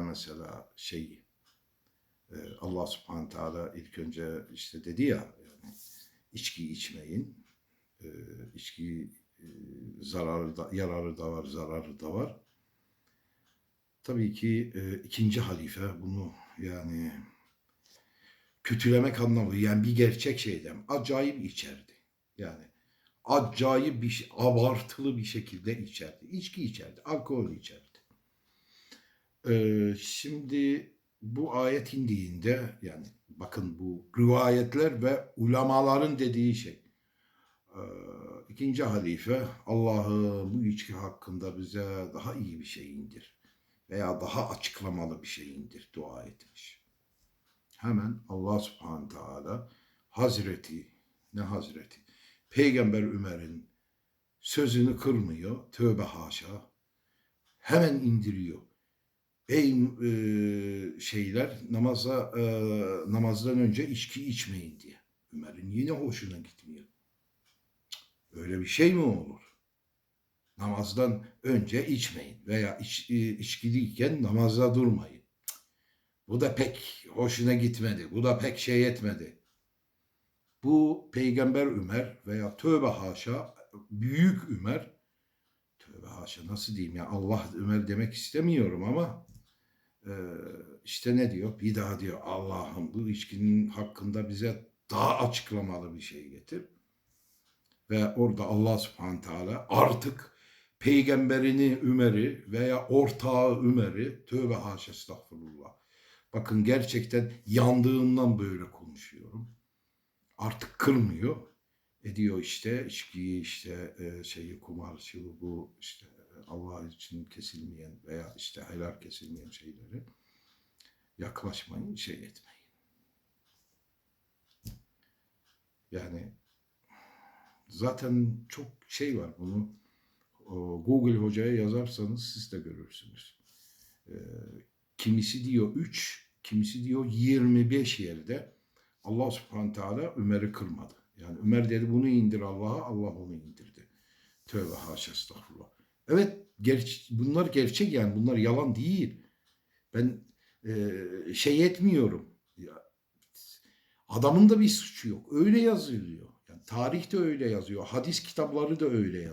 mesela şeyi e, Allah subhanahu teala ilk önce işte dedi ya yani içki içmeyin. E, içki e, zararı da, yararı da var, zararı da var. Tabii ki ikinci halife bunu yani kötülemek anlamı yani bir gerçek şeyden acayip içerdi. Yani acayip bir şey, abartılı bir şekilde içerdi. İçki içerdi, alkol içerdi. Şimdi bu ayet indiğinde yani bakın bu rivayetler ve ulamaların dediği şey. Ee, ikinci halife Allah'ı bu içki hakkında bize daha iyi bir şey indir veya daha açıklamalı bir şey indir dua etmiş. Hemen Allah subhanahu teala Hazreti ne Hazreti Peygamber Ömer'in sözünü kırmıyor. Tövbe haşa. Hemen indiriyor. Ey e, şeyler namaza e, namazdan önce içki içmeyin diye. Ömer'in yine hoşuna gitmiyor. Öyle bir şey mi olur? Namazdan önce içmeyin veya iç, e, içkiliyken namazda durmayın. Bu da pek hoşuna gitmedi. Bu da pek şey etmedi. Bu Peygamber Ömer veya tövbe haşa büyük Ömer tövbe haşa nasıl diyeyim ya Allah Ömer demek istemiyorum ama e, işte ne diyor? Bir daha diyor Allah'ım bu içkinin hakkında bize daha açıklamalı bir şey getir. Ve orada Allah subhanahu teala artık peygamberini Ömer'i veya ortağı Ömer'i tövbe haşa estağfurullah. Bakın gerçekten yandığımdan böyle konuşuyorum artık kırmıyor. Ediyor işte içkiyi işte e, şeyi kumar bu işte Allah için kesilmeyen veya işte helal kesilmeyen şeyleri yaklaşmayın şey etmeyin. Yani zaten çok şey var bunu Google hocaya yazarsanız siz de görürsünüz. E, kimisi diyor 3, kimisi diyor 25 yerde Allah subhanahu teala Ömer'i kırmadı. Yani Ömer dedi bunu indir Allah'a, Allah onu indirdi. Tövbe haşa estağfurullah. Evet ger bunlar gerçek yani bunlar yalan değil. Ben e, şey etmiyorum. Ya, adamın da bir suçu yok. Öyle yazılıyor. Yani tarih de öyle yazıyor. Hadis kitapları da öyle yazıyor.